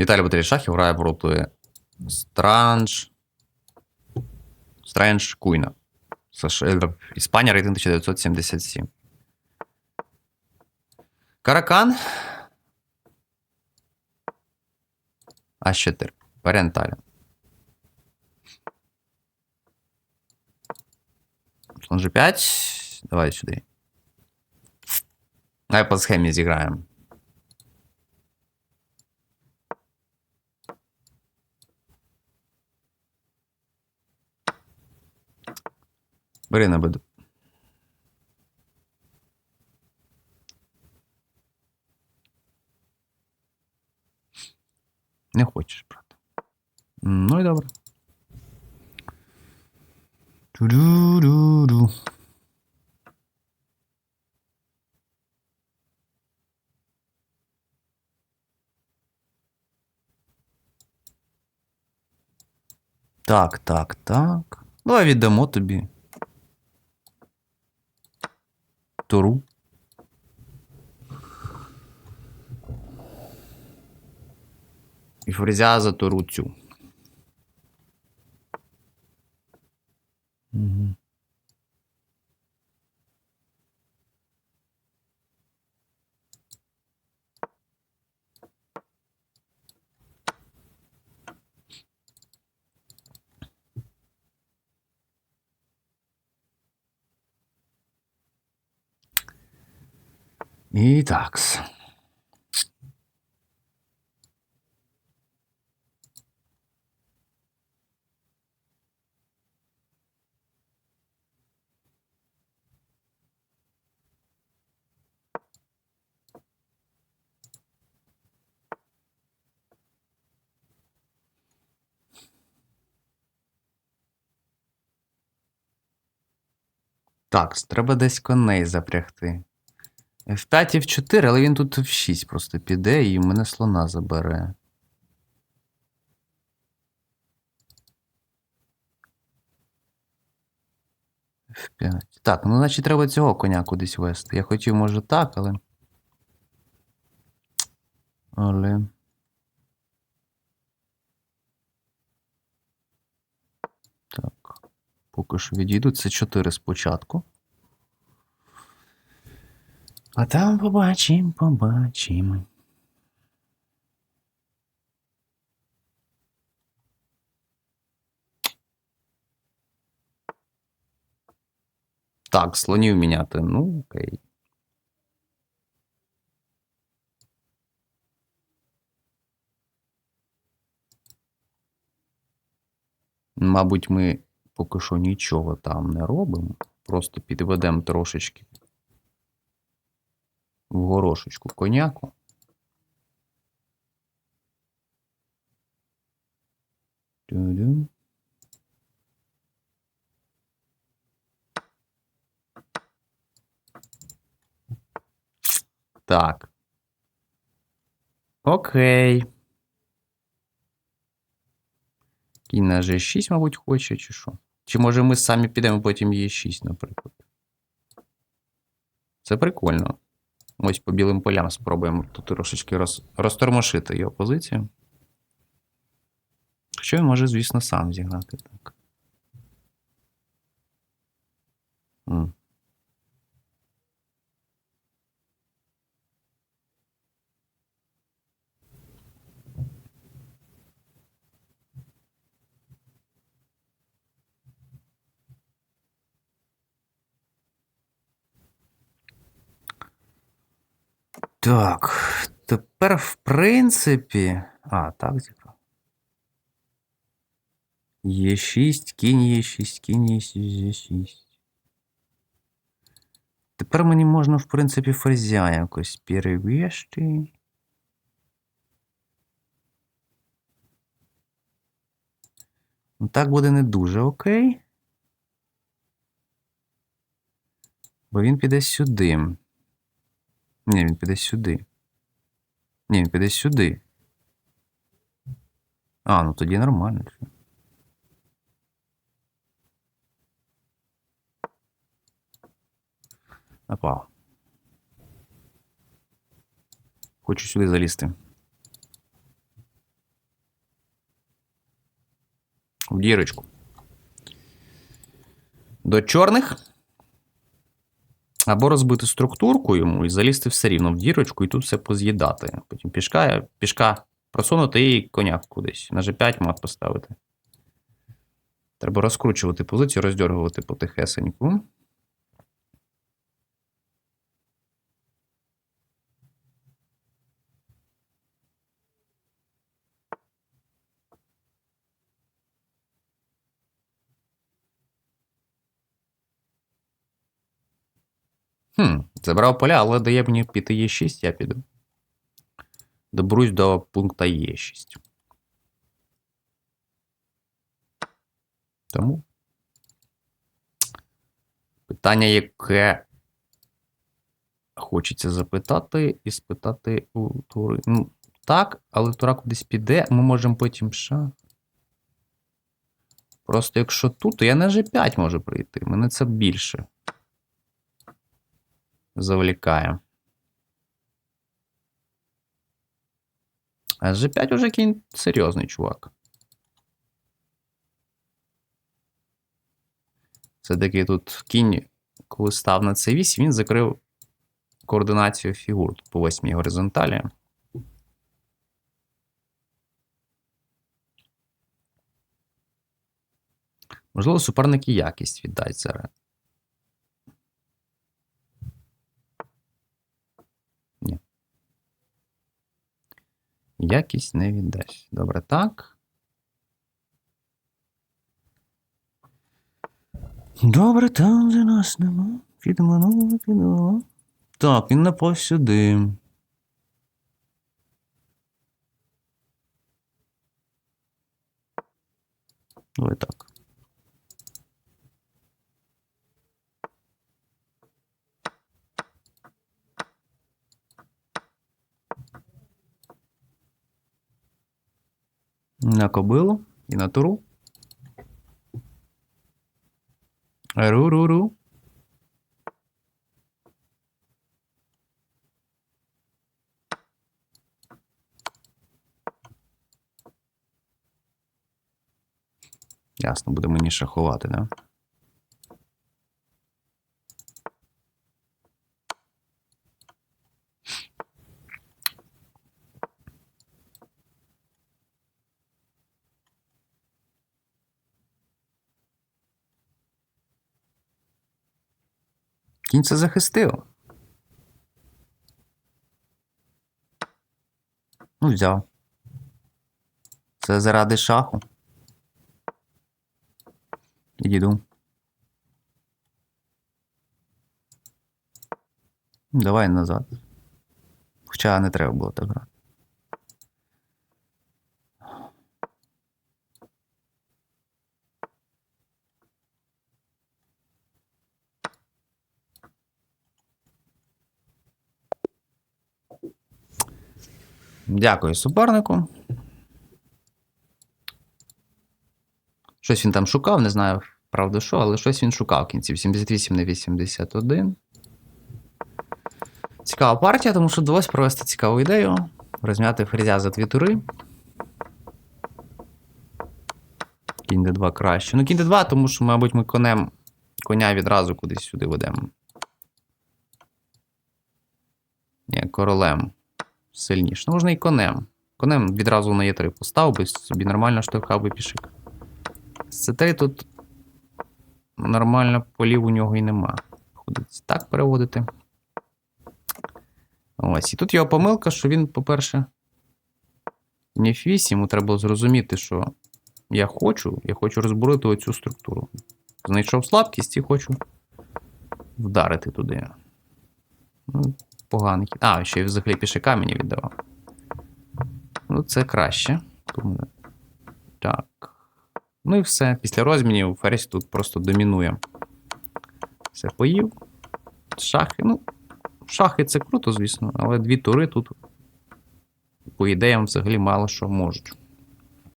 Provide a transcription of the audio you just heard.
Віталій Баталій Шахів грає проти Странж. Стрендж Куйна. США... е, Іспанія рейтинг 1977. Каракан. А4. Паренталя. Слон G5. Давай сюди. Давай по схемі зіграємо. Бери на беду. Не хочеш, брат. М, Ну і добре. Ту-ду-ду-ду. Так, так, так. Давай віддамо тобі. Туру. І фрезя за Тору цю. І такс. Так, треба десь коней запрягти. F5 і F4, але він тут F6 просто піде і мене слона забере. F5. Так, ну значить треба цього коня кудись вести. Я хотів, може, так, але. Але. Так. Поки що відійду. Це 4 спочатку. А там побачимо, побачимо. Так, слонів міняти. Ну, окей. Мабуть, ми поки що нічого там не робимо. Просто підведемо трошечки в горошечку коняку. Тю-дю. Так. Окей. Кінь на G6, мабуть, хоче, чи що? Чи може ми самі підемо потім Е6, наприклад. Це прикольно. Ось по білим полям спробуємо тут трошечки роз, розтормошити його позицію. Хоча він може, звісно, сам зіграти так. Так, тепер, в принципі. А, так зіграв. Є 6, кінь є 6, кінь є 6. Тепер мені можна, в принципі, ферзя якось перевести. Ну, так буде не дуже окей. Бо він піде сюди. Ні, він піде сюди. Ні, він піде сюди. А, ну тоді нормально. Напав. Хочу сюди залізти. В дірочку. До чорних. Або розбити структурку йому і залізти все рівно в дірочку, і тут все поз'їдати. Потім пішка, пішка просунути і коня кудись. На G5 мат поставити. Треба розкручувати позицію, роздергувати потихесеньку. Хм, забрав поля, але дає мені піти Е6, я піду. Доберусь до пункта Е6. Тому. Питання, яке хочеться запитати і спитати у Тури. Ну, так, але Тура кудись піде, ми можемо потім ша. Просто якщо тут, то я на G5 можу прийти. Мене це більше завлікає. А G5 уже кінь серйозний чувак. Все-таки тут кінь, коли став на C8, він закрив координацію фігур тут по восьмій горизонталі. Можливо, суперники якість віддасть зараз. Ні. Якість не віддасть. Добре, так. Добре, там де нас нема. Підманули, підманули. Так, він напав сюди. Давай так. На кобилу і на туру. Ру-ру-ру. Ясно, буде мені шахувати, да? Кінь це захистив. Ну, взяв. Це заради шаху. Діду. Давай назад. Хоча не треба було так грати. Дякую супернику. Щось він там шукав, не знаю, правда, що, але щось він шукав в кінці. 78 на 81. Цікава партія, тому що вдалося провести цікаву ідею. Розм'яти ферзя за дві тури. Кінь d2 краще. Ну, кінь d2, тому що, мабуть, ми конем коня відразу кудись сюди ведемо. Ні, королем. Сильніше. Ну, можна і конем. Конем відразу на Е3 поставив би, собі нормально штовхав би пішик. З С3 тут нормально полів у нього і нема. Ходить так переводити. Ось. І тут його помилка, що він, по-перше, не F8, йому треба зрозуміти, що я хочу, я хочу розбурити оцю структуру. Знайшов слабкість і хочу вдарити туди. Ну, поганий хід. А, ще й взагалі піше камені віддавав. Ну, це краще. Так. Ну і все. Після розмінів Ферзь тут просто домінує. Все поїв. Шахи. Ну, шахи це круто, звісно, але дві тури тут, по ідеям, взагалі мало що можуть.